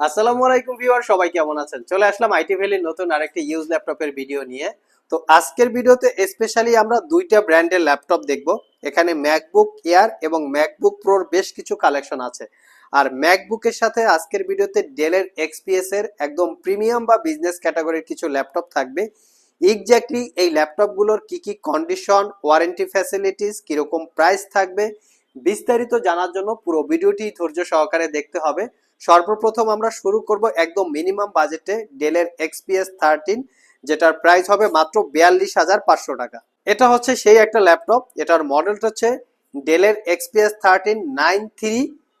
আসসালামু আলাইকুম ভিউয়ার, সবাই কেমন আছেন? চলে আসলাম আইটি ভ্যালির নতুন আরেকটি ইউজ ল্যাপটপের ভিডিও নিয়ে। তো আজকের ভিডিওতে স্পেশালি আমরা দুইটা ব্র্যান্ডের ল্যাপটপ দেখব। এখানে ম্যাকবুক এয়ার এবং ম্যাকবুক প্রোর বেশ কিছু কালেকশন আছে। আর ম্যাকবুকের সাথে আজকের ভিডিওতে ডেলের এক্সপিএস এর একদম প্রিমিয়াম বা বিজনেস ক্যাটাগরির কিছু ল্যাপটপ থাকবে। এক্স্যাক্টলি এই ল্যাপটপগুলোর কি কি কন্ডিশন ওয়ারেন্টি ফ্যাসিলিটিস কীরকম প্রাইস থাকবে, বিস্তারিত জানার জন্য পুরো ভিডিওটি ধৈর্য সহকারে দেখতে হবে। সর্বপ্রথম আমরা শুরু করব একদম মিনিমাম বাজেটে ডেলের এক্সপিএস থার্টিন যেটার প্রাইস হবে মাত্র বিয়াল্লিশ হাজার পাঁচশো টাকা। এটা হচ্ছে সেই একটা ল্যাপটপ এটার মডেলটা হচ্ছে ডেলের XPS thirteen nine three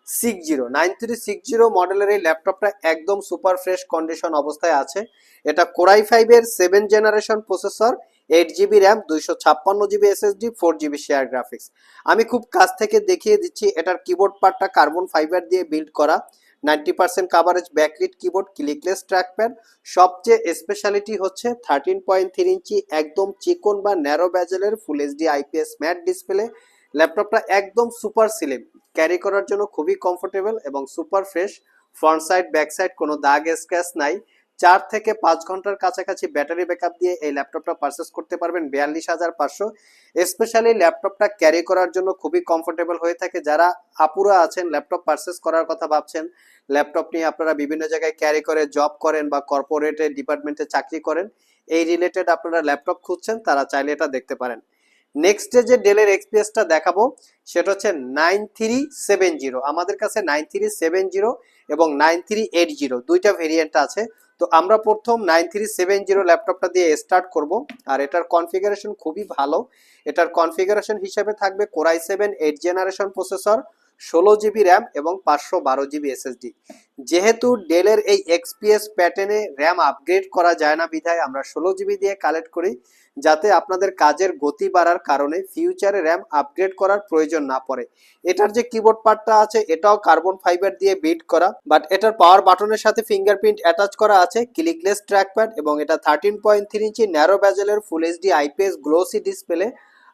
six zero nine three six zero মডেলের এই ল্যাপটপটা একদম সুপার ফ্রেশ কন্ডিশন অবস্থায় আছে। এটা কোরাই ফাইভের seven generation processor eight GB RAM দুইশো ছাপ্পান্ন GB SSD four GB share graphics আমি খুব কাছ থেকে দেখিয়ে দিচ্ছি, এটার কিবোর্ড পার্টটা কার্বন ফাইবার দিয়ে বিল্ড করা। Ninety percent coverage backlit keyboard clickless trackpad সবচেয়ে স্পেশালিটি হচ্ছে থার্টিন পয়েন্ট থ্রি ইঞ্চি একদম চিকন বা narrow ব্যাজেলের full HD IPS matte display ল্যাপটপটা একদম সুপার সিলিম ক্যারি করার জন্য খুবই কমফোর্টেবল এবং super fresh front side back side কোনো দাগ স্ক্র্যাচ নাই। চার থেকে পাঁচ ঘণ্টার কাছাকাছি ব্যাটারি ব্যাকআপ দিয়ে এই ল্যাপটপটা পারচেস করতে পারবেন বিয়াল্লিশ হাজার পাঁচশো। স্পেশালি ল্যাপটপটা ক্যারি করার জন্য খুবই কমফোর্টেবল হয়ে থাকে। যারা আপুরা আছেন, ল্যাপটপ পারচেস করার কথা ভাবছেন, ল্যাপটপ নিয়ে আপনারা বিভিন্ন জায়গায় ক্যারি করে জব করেন বা কর্পোরেটে ডিপার্টমেন্টে চাকরি করেন, এই রিলেটেড আপনারা ল্যাপটপ খুঁজছেন, তারা চাইলে এটা দেখতে পারেন। নেক্সটে যে ডেলের এক্সপিএসটা দেখাবো, সেটা হচ্ছে নাইন থ্রি সেভেন জিরো আমাদের কাছে নাইন থ্রি সেভেন জিরো এবং নাইন থ্রি এইট জিরো দুইটা ভেরিয়েন্ট আছে। তো আমরা প্রথম নাইন থ্রি সেভেন জিরো ল্যাপটপটা দিয়ে স্টার্ট করব, আর এটার কনফিগারেশন খুবই ভালো। এটার কনফিগারেশন হিসেবে থাকবে core i seven eight generation processor ষোলো জিবি র্যাম এবং পাঁচশো বারো জিবি এসএসডি যেহেতু ডেলের এই এক্সপিএস প্যাটার্নে র্যাম আপগ্রেড করা যায় না বিধায় আমরা ষোলো জিবি দিয়ে কালেক্ট করি, যাতে আপনাদের কাজের গতি বাড়ার কারণে ফিউচারে র্যাম আপগ্রেড করার প্রয়োজন না পড়ে। এটার যে কিবোর্ড পার্টটা আছে, এটাও কার্বন ফাইবার দিয়ে বিল্ড করা বাট এটার পাওয়ার বাটনের সাথে ফিঙ্গারপ্রিন্ট অ্যাটাচ করা আছে ক্লিকলেস ট্র্যাকপ্যাড এবং এটা thirteen point three inch narrow ব্যাজেলের full HD IPS glossy display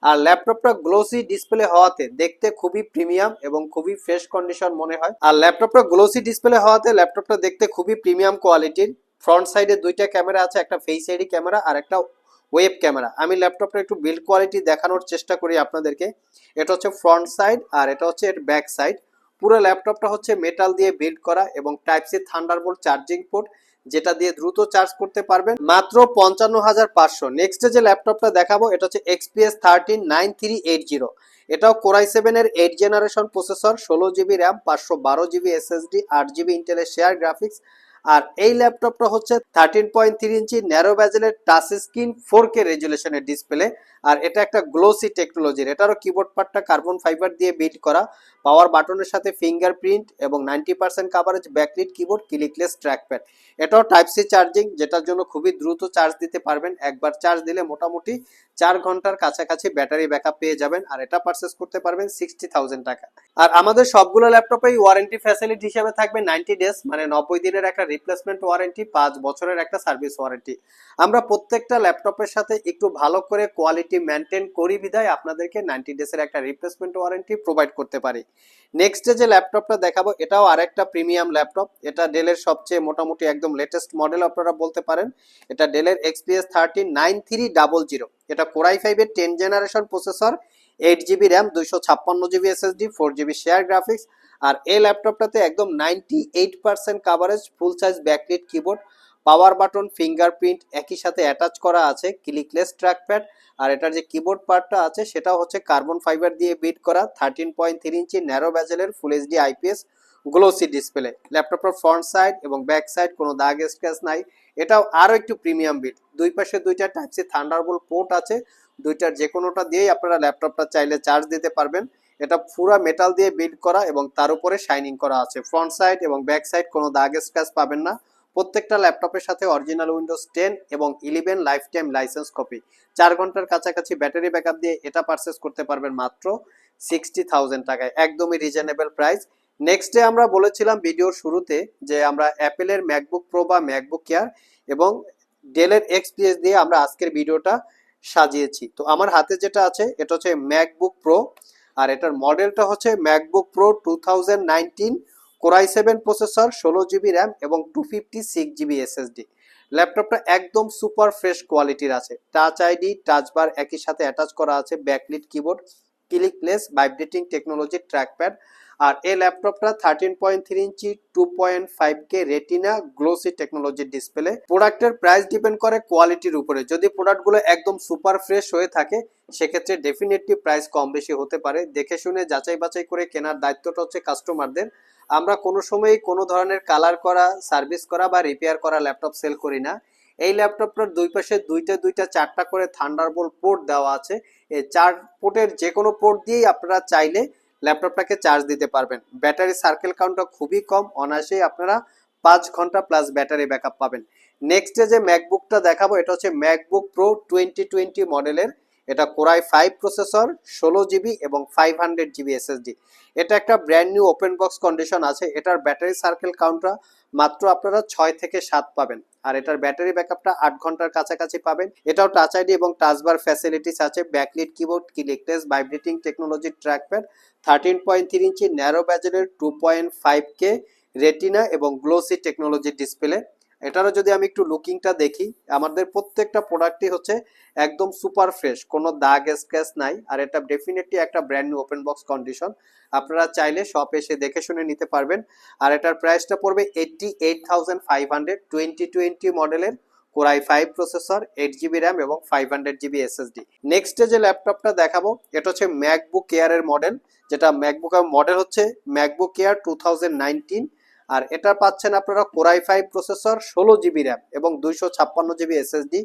আর ল্যাপটপটা গ্লোসি ডিসপ্লে হওয়াতে দেখতে খুবই প্রিমিয়াম এবং খুবই ফ্রেশ কন্ডিশন মনে হয়। আর ল্যাপটপটা গ্লোসি ডিসপ্লে হওয়াতে ল্যাপটপটা দেখতে খুবই প্রিমিয়াম কোয়ালিটির ফ্রন্ট সাইডে দুইটা ক্যামেরা আছে, একটা ফেস আইডি ক্যামেরা আর একটা ওয়েব ক্যামেরা আমি ল্যাপটপটা একটু বিল্ড কোয়ালিটি দেখানোর চেষ্টা করি আপনাদেরকে। এটা হচ্ছে ফ্রন্ট সাইড আর এটা হচ্ছে এর ব্যাক সাইড পুরো ল্যাপটপটা হচ্ছে মেটাল দিয়ে বিল্ড করা এবং type C thunderbolt charging port যেটা দিয়ে দ্রুত চার্জ করতে পারবেন মাত্র পঞ্চান্ন হাজার পাঁচশো। নেক্সট যে ল্যাপটপটা দেখাবো, এটা হচ্ছে XPS thirteen nine three eight zero এটাও কোরাই সেভেনের এইট জেনারেশন প্রসেসর ষোলো জিবি র্যাম পাঁচশো বারো জিবি এসএসডি আট জিবি ইন্টেলের শেয়ার গ্রাফিক্স আর এই ল্যাপটপটা হচ্ছে thirteen point three inch narrow ব্যাজেলের touch screen four K রেজুলেশনের ডিসপ্লে আর এটা একটা গ্লোসি টেকনোলজির এটারও কিবোর্ড পার্টটা কার্বন ফাইবার দিয়ে বিল্ড করা। পাওয়ার বাটনের সাথে ফিঙ্গারপ্রিন্ট এবং ninety percent coverage backlit keyboard clickless trackpad এটাও টাইপ সি চার্জিং যেটার জন্য খুবই দ্রুত চার্জ দিতে পারবেন। একবার চার্জ দিলে মোটামুটি চার ঘণ্টার কাছাকাছি ব্যাটারি ব্যাকআপ পেয়ে যাবেন। আর এটা পারচেস করতে পারবেন সিক্সটি থাউজেন্ড টাকা। আর আমাদের সবগুলো ল্যাপটপেই ওয়ারেন্টি ফ্যাসিলিটি হিসেবে থাকবে নাইনটি ডেজ মানে নব্বই দিনের একটা রিপ্লেসমেন্ট ওয়ারেন্টি পাঁচ বছরের একটা সার্ভিস ওয়ারেন্টি আমরা প্রত্যেকটা ল্যাপটপের সাথে একটু ভালো করে কোয়ালিটি মেনটেন করি বিধায় আপনাদেরকে নাইনটি ডেজের একটা রিপ্লেসমেন্ট ওয়ারেন্টি প্রোভাইড করতে পারি। নেক্সট যে ল্যাপটপটা দেখাবো, এটাও আরেকটা প্রিমিয়াম ল্যাপটপ এটা ডেলের সবচেয়ে মোটামুটি একদম লেটেস্ট মডেল আপনারা বলতে পারেন। এটা ডেলের XPS thirty nine three double zero এটা কোরাই ফাইভের ten generation processor eight GB RAM দুইশো ছাপ্পান্ন GB SSD four GB share graphics আর এই ল্যাপটপটাতে একদম ninety eight percent coverage full size backlit keyboard power button fingerprint একই সাথে অ্যাটাচ করা আছে ক্লিকলেস ট্র্যাকপ্যাড আর এটার যে কিবোর্ড পার্টটা আছে, সেটাও হচ্ছে কার্বন ফাইবার দিয়ে বিট করা thirteen point three inch narrow ব্যাজেলের full HD IPS glossy display ল্যাপটপের ফ্রন্ট সাইড এবং ব্যাক সাইড কোনো দাগ স্ক্র্যাচ নাই, এটাও আরও একটু প্রিমিয়াম বিট দুই পাশে দুইটা টাইপ সি থান্ডারবোল পোর্ট আছে দুইটার যে কোনোটা দিয়েই আপনারা ল্যাপটপটা চাইলে চার্জ দিতে পারবেন। এটা পুরা মেটাল দিয়ে বিল্ড করা এবং তার উপরে শাইনিং করা আছে। ফ্রন্ট সাইড এবং ব্যাক সাইড কোনো দাগ স্ক্র্যাচ পাবেন না। প্রত্যেকটা ল্যাপটপের সাথে অরিজিনাল উইন্ডোজ টেন এবং eleven lifetime licence copy চার ঘণ্টার কাছাকাছি ব্যাটারি ব্যাকআপ দিয়ে এটা পারচেস করতে পারবেন মাত্র সিক্সটি থাউজেন্ড টাকায়। একদমই রিজনেবল প্রাইস নেক্সট ডে আমরা বলেছিলাম ভিডিওর শুরুতে যে আমরা অ্যাপেলের ম্যাকবুক প্রো বা ম্যাকবুক কেয়ার এবং ডেলের এক্সপিএস দিয়ে আমরা আজকের ভিডিওটা সাজিয়েছি। তো আমার হাতে যেটা আছে, এটা হচ্ছে ম্যাকবুক প্রো আর এটার মডেলটা হচ্ছে MacBook Pro two thousand nineteen core i seven processor ষোলো জিবি র্যাম এবং two fifty six GB SSD ল্যাপটপটা একদম সুপার ফ্রেশ কোয়ালিটির আছে। টাচ আইডি টাচ বার একই সাথে অ্যাটাচ করা আছে backlit keyboard clickless vibrating technology trackpad আর এই ল্যাপটপটা thirteen point three inch two point five K retina glossy টেকনোলজির ডিসপ্লে প্রোডাক্টের প্রাইস ডিপেন্ড করে কোয়ালিটির উপরে। যদি প্রোডাক্টগুলো একদম সুপার ফ্রেশ হয়ে থাকে, সেক্ষেত্রে ডেফিনেটলি প্রাইস কম বেশি হতে পারে। দেখে শুনে, যাচাই বাছাই করে কেনার দায়িত্বটা হচ্ছে কাস্টমারদের আমরা কোনো সময়ই কোনো ধরনের কালার করা সার্ভিস করা বা রিপেয়ার করা ল্যাপটপ সেল করি না। এই ল্যাপটপটার দুই পাশে দুইটা দুইটা, চারটা করে থান্ডারবোল্ট পোর্ট দেওয়া আছে। এই চার পোর্টের যে কোনো পোর্ট দিয়েই আপনারা চাইলে ল্যাপটপটাকে চার্জ দিতে পারবেন। ব্যাটারি সার্কেল কাউন্টটা খুবই কম অনায়াসেই আপনারা পাঁচ ঘণ্টা প্লাস ব্যাটারি ব্যাকআপ পাবেন। নেক্সটে যে ম্যাকবুকটা দেখাবো, এটা হচ্ছে ম্যাকবুক প্রো টোয়েন্টি টোয়েন্টি মডেলের এটা কোরাই ফাইভ প্রসেসর ষোলো জিবি এবং ফাইভ হান্ড্রেড জিবি এসএসডি এটা একটা brand new open box condition আছে। এটার ব্যাটারি সার্কেল কাউন্টটা মাত্র আপনারা ছয় থেকে সাত পাবেন। আর এটার ব্যাটারি ব্যাকআপটা আট ঘণ্টার কাছাকাছি পাবেন। এটাও টাচ আইডি এবং টাচবার ফ্যাসিলিটিস আছে। Backlit keyboard clickless vibrating technology trackpad thirteen point three inch narrow ব্যাজেলের two point five K retina এবং গ্লোসি টেকনোলজি ডিসপ্লে এটারও যদি আমি একটু লুকিংটা দেখি, আমাদের প্রত্যেকটা প্রোডাক্টই হচ্ছে একদম সুপার ফ্রেশ কোনো দাগ স্ক্র্যাচ নাই, আর এটা ডেফিনেটলি একটা brand new open box condition আপনারা চাইলে শপে এসে দেখে শুনে নিতে পারবেন। আর এটার প্রাইসটা পড়বে eighty eight thousand five hundred twenty twenty মডেলের core i five processor eight GB RAM এবং ফাইভ হান্ড্রেড জিবি এসএসডি নেক্সটে যে ল্যাপটপটা দেখাবো, এটা হচ্ছে ম্যাকবুক এয়ারের মডেল যেটা ম্যাকবুক মডেল হচ্ছে MacBook Air two thousand nineteen আর এটা পাচ্ছেন আপনারা কোরাই ফাইভ প্রসেসর, ষোলো জিবি র্যাম এবং দুইশো ছাপ্পান্ন জিবি এসএসডি।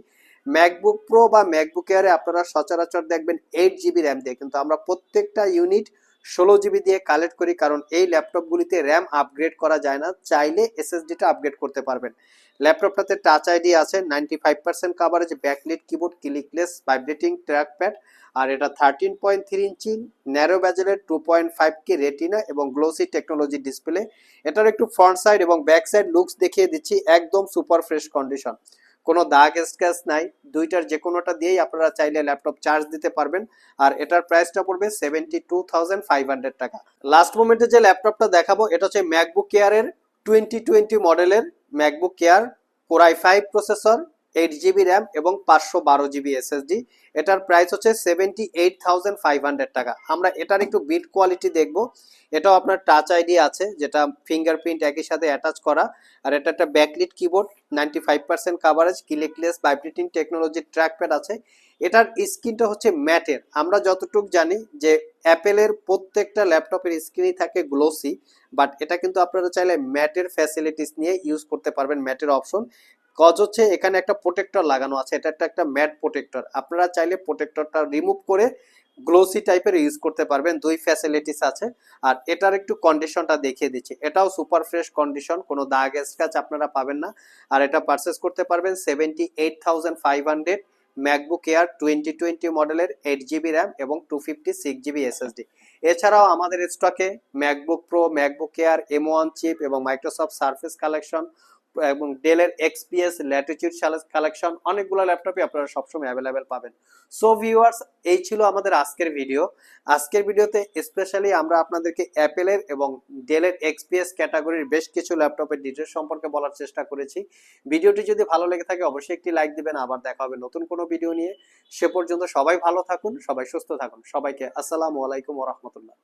ম্যাকবুক প্রো বা ম্যাকবুক এয়ারে আপনারা সচরাচর দেখবেন এইট জিবি র্যাম দিয়ে। কিন্তু আমরা প্রত্যেকটা ইউনিট ষোলো জিবি দিয়ে কালেক্ট করি, কারণ এই ল্যাপটপগুলিতে র্যাম আপগ্রেড করা যায় না, চাইলে এসএসডিটা আপগ্রেড করতে পারবেন। ল্যাপটপটাতে টাচ আইডি আছে ninety five percent coverage backlit keyboard clickless vibrating trackpad আর এটা thirteen point three inch narrow ব্যাজেলের two point five K retina এবং গ্লোসি টেকনোলজি ডিসপ্লে এটার একটু ফ্রন্ট সাইড এবং ব্যাক সাইড লুকস দেখিয়ে দিচ্ছি, একদম সুপার ফ্রেশ কন্ডিশন কোনো দাগ স্ক্যাচ নাই, দুইটার যে কোনোটা দিয়েই আপনারা চাইলে ল্যাপটপ চার্জ দিতে পারবেন। আর এটার প্রাইসটা পড়বে seventy two thousand five hundred টাকা। লাস্ট মোমেন্টে যে ল্যাপটপটা দেখাবো, এটা হচ্ছে ম্যাকবুক কেয়ারের টোয়েন্টি টোয়েন্টি মডেলের MacBook Air core i five processor eight GB RAM এবং পাঁচশো বারো জিবি এসএসডি এটার প্রাইস হচ্ছে seventy eight thousand five hundred টাকা। আমরা এটার একটু বিল্ড কোয়ালিটি দেখব। এটাও আপনার টাচ আইডি আছে, যেটা ফিঙ্গারপ্রিন্ট একই সাথে অ্যাটাচ করা। আর এটা একটা backlit keyboard ninety five percent coverage clickless vibrating টেকনোলজির ট্র্যাকপ্যাড আছে। এটার স্ক্রিনটা হচ্ছে ম্যাটের আমরা যতটুকু জানি যে অ্যাপেলের প্রত্যেকটা ল্যাপটপের স্ক্রিনই থাকে গ্লোসি বাট এটা কিন্তু আপনারা চাইলে ম্যাটের ফ্যাসিলিটিস নিয়ে ইউজ করতে পারবেন ম্যাটের অপশন কজ হচ্ছে এখানে একটা প্রোটেক্টর লাগানো আছে, এটা একটা একটা ম্যাট প্রোটেক্টর আপনারা চাইলে প্রোটেক্টরটা রিমুভ করে গ্লোসি টাইপের ইউজ করতে পারবেন, দুই ফ্যাসিলিটিস আছে। আর এটার একটু কন্ডিশনটা দেখিয়ে দিচ্ছি। এটাও সুপার ফ্রেশ কন্ডিশন কোনো দাগ স্ক্র্যাচ আপনারা পাবেন না। আর এটা পারচেস করতে পারবেন seventy eight thousand five hundred MacBook Air twenty twenty মডেলের এইট জিবি র্যাম এবং two fifty six GB SSD এছাড়াও আমাদের স্টকে MacBook Pro MacBook Air M one chip এবং মাইক্রোসফট সার্ফেস কালেকশন এবং ডেলের এক্সপিএস ল্যাটিটিউড কালেকশন অনেকগুলো ল্যাপটপই আপনারা সবসময় অ্যাভেলেবেল পাবেন। সো ভিউয়ার্স এই ছিল আমাদের আজকের ভিডিও আজকের ভিডিওতে স্পেশালি আমরা আপনাদেরকে অ্যাপেলের এবং ডেলের এক্সপিএস ক্যাটাগরির বেশ কিছু ল্যাপটপের ডিটেলস সম্পর্কে বলার চেষ্টা করেছি। ভিডিওটি যদি ভালো লেগে থাকে, অবশ্যই একটি লাইক দিবেন। আবার দেখা হবে নতুন কোনো ভিডিও নিয়ে। সে পর্যন্ত সবাই ভালো থাকুন, সবাই সুস্থ থাকুন। সবাইকে আসসালামু আলাইকুম ওরহমতুল্লাহ